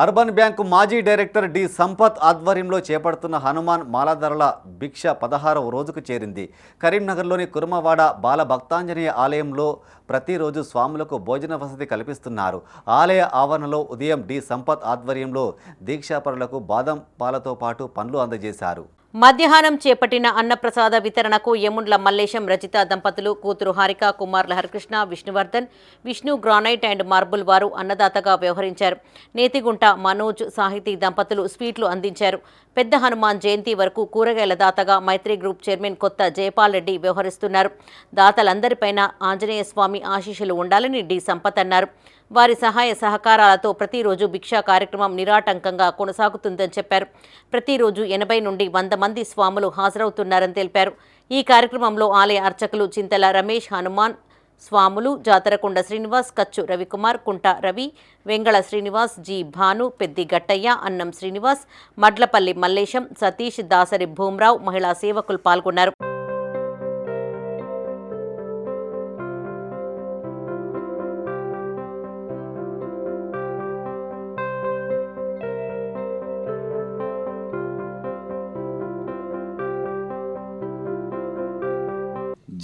Urban bank మాజీ director D Sampath ఆధ్వర్యంలో చేపడుతున్న హనుమాన్ మాలాధరల భిక్ష పదహారవ రోజుకు చేరింది. కరీంనగర్లోని కురుమవాడ బాల భక్తాంజనేయ ఆలయంలో ప్రతిరోజు స్వాములకు భోజన వసతి కల్పిస్తున్నారు. ఆలయ ఆవరణలో ఉదయం డి సంపత్ ఆధ్వర్యంలో దీక్షాపరులకు బాదం పాలతో పాటు పండ్లు అందజేశారు. మధ్యాహ్నం చేపట్టిన అన్నప్రసాద వితరణకు యముండ్ల మల్లేశం రచిత దంపతులు కూతురు Harika కుమార్ల Harikrishna Vishnuvardhan Vishnu granite and marble వారు అన్నదాతగా వ్యవహరించారు. నేతిగుంట మనోజ్ సాహితీ దంపతులు స్వీట్లు అందించారు. పెద్ద హనుమాన్ జయంతి వరకు కూరగాయల దాతగా మైత్రి గ్రూప్ చైర్మన్ కొత్త జయపాల్ రెడ్డి వ్యవహరిస్తున్నారు. దాతలందరిపైన ఆంజనేయ స్వామి ఆశీస్సులు ఉండాలని డి. సంపత్ అన్నారు. వారి సహాయ సహకారాలతో ప్రతిరోజు భిక్షా కార్యక్రమం నిరాటంకంగా కొనసాగుతుందని చెప్పారు. ప్రతిరోజు ఎనభై నుండి వంద మంది స్వాములు హాజరవుతున్నారని తెలిపారు. ఈ కార్యక్రమంలో ఆలయ అర్చకులు చింతల రమేష్ హనుమాన్ స్వాములు జాతరకొండ శ్రీనివాస్ కచ్చు రవికుమార్ కుంట రవి వెంగళ శ్రీనివాస్ జి భాను పెద్ది గట్టయ్య అన్నం శ్రీనివాస్ మడ్లపల్లి మల్లేశం సతీష్ దాసరి భూమరావు మహిళా సేవకులు పాల్గొన్నారు.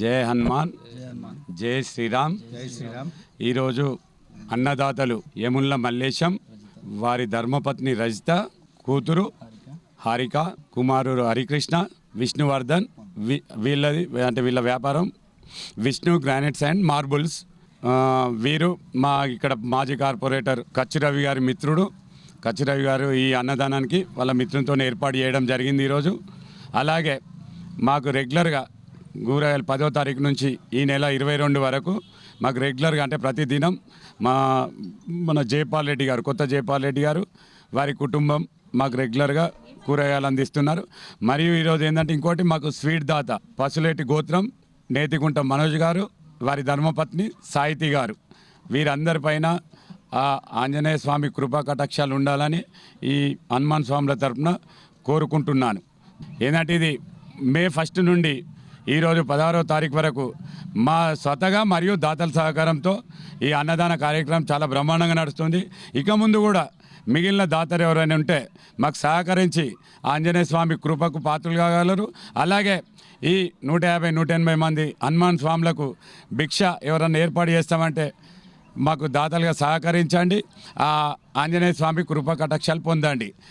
జై హనుమాన్ జై శ్రీరామ్. జై శ్రీరామ్. ఈరోజు అన్నదాతలు యముళ్ళ మల్లేశం వారి ధర్మపత్ని రజిత కూతురు హారిక కుమారుడు హరికృష్ణ విష్ణువర్ధన్ వి వీళ్ళది అంటే వీళ్ళ వ్యాపారం విష్ణు గ్రానైట్స్ అండ్ మార్బుల్స్. వీరు మా ఇక్కడ మాజీ కార్పొరేటర్ కచ్చి రవి గారి మిత్రుడు. కచ్చి రవి గారు ఈ అన్నదానానికి వాళ్ళ మిత్రులతో ఏర్పాటు చేయడం జరిగింది ఈరోజు. అలాగే మాకు రెగ్యులర్గా కూరగాయలు పదో తారీఖు నుంచి ఈ నెల ఇరవై రెండు వరకు మాకు రెగ్యులర్గా అంటే ప్రతిదినం మా మన జయపాల్ రెడ్డి గారు కొత్త జయపాల్ రెడ్డి గారు వారి కుటుంబం మాకు రెగ్యులర్గా కూరగాయలు అందిస్తున్నారు. మరియు ఈరోజు ఏంటంటే ఇంకోటి మాకు స్వీట్ దాత పసులేటి గోత్రం నేతిగుంట మనోజ్ గారు వారి ధర్మపత్ని సాహితీ గారు. వీరందరిపైన పైన ఆంజనేయ స్వామి కృపా కటాక్షాలు ఉండాలని ఈ హనుమాన్ స్వాముల తరపున కోరుకుంటున్నాను. ఏంటంటే ఇది మే ఫస్ట్ నుండి ఈరోజు పదహారో తారీఖు వరకు మా స్వతగా మరియు దాతల సహకారంతో ఈ అన్నదాన కార్యక్రమం చాలా బ్రహ్మాండంగా నడుస్తుంది. ఇక ముందు కూడా మిగిలిన దాతలు ఎవరైనా ఉంటే మాకు సహకరించి ఆంజనేయ స్వామి కృపకు పాత్రలు కాగలరు. అలాగే ఈ నూట యాభై నూట ఎనభై మంది హనుమాన్ స్వాములకు భిక్ష ఎవరన్నా ఏర్పాటు చేస్తామంటే మాకు దాతలుగా సహకరించండి. ఆ ఆంజనేయ స్వామి కృప కటాక్షాలు పొందండి.